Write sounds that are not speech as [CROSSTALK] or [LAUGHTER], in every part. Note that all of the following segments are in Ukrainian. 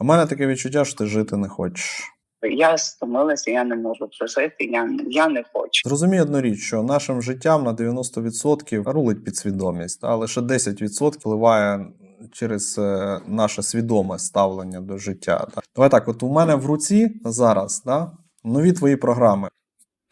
У мене таке відчуття, що ти жити не хочеш. Я стомилася, я не можу прожити, я, я не хочу. Зрозумій одну річ, що нашим життям на 90% рулить підсвідомість, а лише 10% впливає через е, наше свідоме ставлення до життя. Так? Давай так, от у мене в руці зараз да, нові твої програми.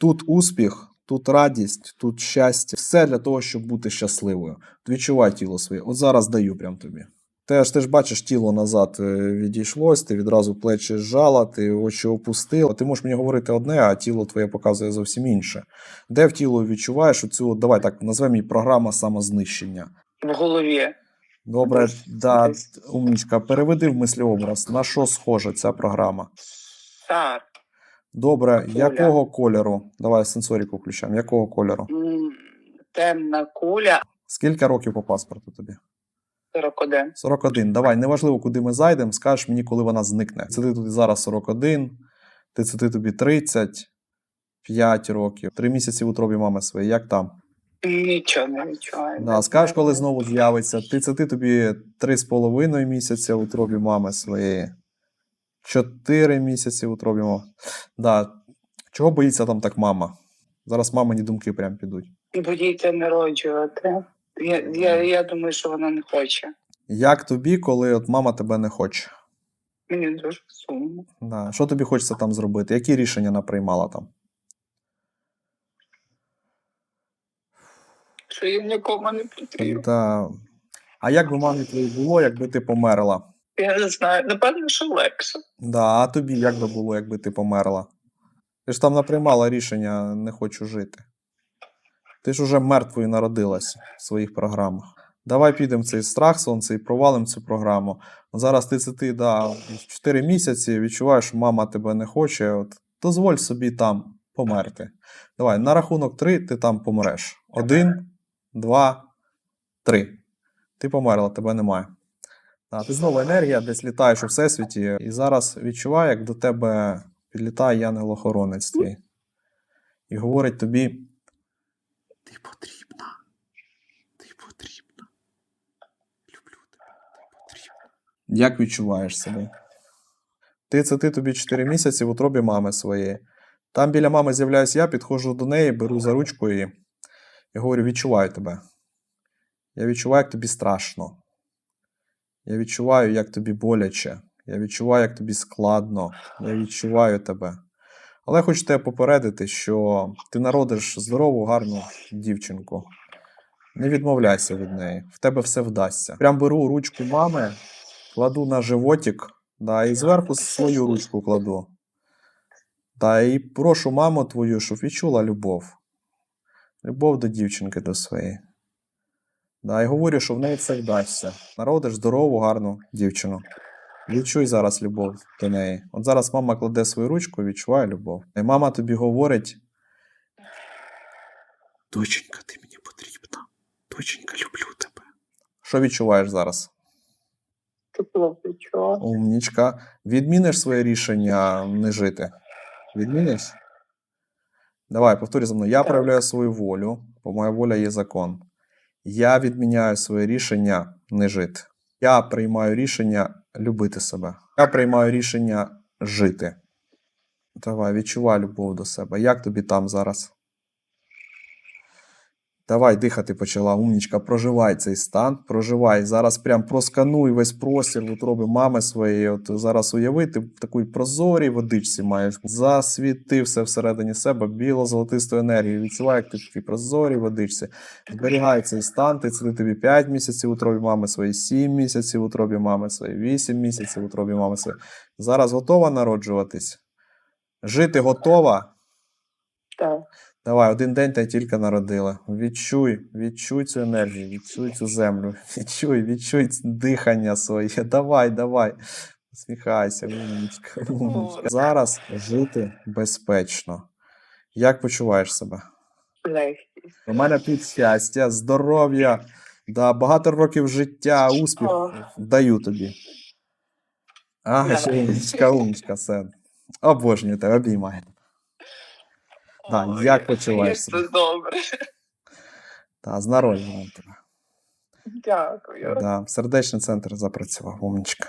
Тут успіх, тут радість, тут щастя. Все для того, щоб бути щасливою. Відчувай тіло своє. От зараз даю прям тобі. Ти ж, ти ж бачиш, тіло назад е, відійшлось, ти відразу плечі зжала, ти очі опустила. Ти можеш мені говорити одне, а тіло твоє показує зовсім інше. Де в тіло відчуваєш оцю, давай так, назвемо її програма самознищення. В голові. Добре, Десь- да, умнічка, переведи в мислеобраз, на що схожа ця програма. Так. Добре, Куля. якого кольору? Давай сенсоріку включаємо. Якого кольору? Темна куля Скільки років по паспорту тобі? 41. 41. Давай, неважливо, куди ми зайдемо, скажеш мені, коли вона зникне. Це ти тобі зараз 41, ти це ти тобі 30, 5 років, 3 місяці в утробі мами своєї. Як там? Нічого не відчуваю. Да, скажеш, коли знову з'явиться. Ти це ти тобі 3,5 місяця в утробі мами своєї. 4 місяці в утробі мами. Да. Чого боїться там так мама? Зараз мамині думки прям підуть. Боїться народжувати. Я, я, я думаю, що вона не хоче. Як тобі, коли от мама тебе не хоче? Мені дуже сумно. Да. Що тобі хочеться там зробити? Які рішення вона приймала там? Що їм нікому не потрібно. Да. А як би мамі твоїй було, якби ти померла? Я не знаю. Напевно, що легше. Да, а тобі як би було, якби ти померла? Ти ж там не приймала рішення не хочу жити. Ти ж уже мертвою народилась в своїх програмах. Давай підемо цей страх сонце і провалимо цю програму. Зараз ти це ти да, 4 місяці відчуваєш, що мама тебе не хоче. От, дозволь собі там померти. Давай, на рахунок 3 ти там помреш. Один, два, три. Ти померла, тебе немає. Да, ти знову енергія, десь літаєш у всесвіті, і зараз відчуваю, як до тебе підлітає янголохоронець твій. І говорить тобі: Ти потрібна. Ти потрібна. Люблю тебе, ти потрібна. Як відчуваєш себе? Ти це ти тобі 4 місяці в утробі мами своєї. Там біля мами з'являюсь я, підходжу до неї, беру за ручку і, і говорю: відчуваю тебе. Я відчуваю, як тобі страшно. Я відчуваю, як тобі боляче. Я відчуваю, як тобі складно. Я відчуваю тебе. Але хочу тебе попередити, що ти народиш здорову, гарну дівчинку. Не відмовляйся від неї. В тебе все вдасться. Прям беру ручку мами, кладу на животик, да, і зверху свою ручку кладу. Да, і прошу маму твою, щоб відчула любов. Любов до дівчинки до своєї. Да, і говорю, що в неї все вдасться. Народиш здорову, гарну дівчину. Відчуй зараз любов до неї. От зараз мама кладе свою ручку, відчуває любов. І мама тобі говорить: Доченька, ти мені потрібна. Доченька, люблю тебе. Що відчуваєш зараз? Тепло. Умнічка. Відміниш своє рішення не жити? Відміниш? Давай, повторюй за мною. Я Так. проявляю свою волю, бо моя воля є закон. Я відміняю своє рішення не жити. Я приймаю рішення любити себе. Я приймаю рішення жити. Давай, відчувай любов до себе. Як тобі там зараз? Давай, дихати почала, умнічка, проживай цей стан, проживай. Зараз прям проскануй весь простір в утроби мами своєї. От зараз уяви, ти в такій прозорій водичці маєш. Засвіти все всередині себе біло-золотисту енергію. Відчувай, як ти в прозорій водичці. Зберігай цей стан, ти це тобі 5 місяців в утробі мами своєї, 7 місяців в утробі мами своєї, 8 місяців в утробі мами своєї. Зараз готова народжуватись? Жити готова? Так. Давай, один день та й тільки народила. Відчуй, відчуй цю енергію, відчуй цю землю, [LAUGHS] відчуй, відчуй дихання своє. Давай, давай. Усміхайся, умнічка, умнічка. Зараз жити безпечно. Як почуваєш себе? Легкість. У мене тут щастя, здоров'я, да, багато років життя, успіх. Даю тобі. Ага, ще умнічка, умнічка, все. Обожнюю тебе, обіймаю. Да, Ой, як почуваєшся? Це добре. Та, з народженням тебе. Дякую. Да, сердечний центр запрацював, умнічка.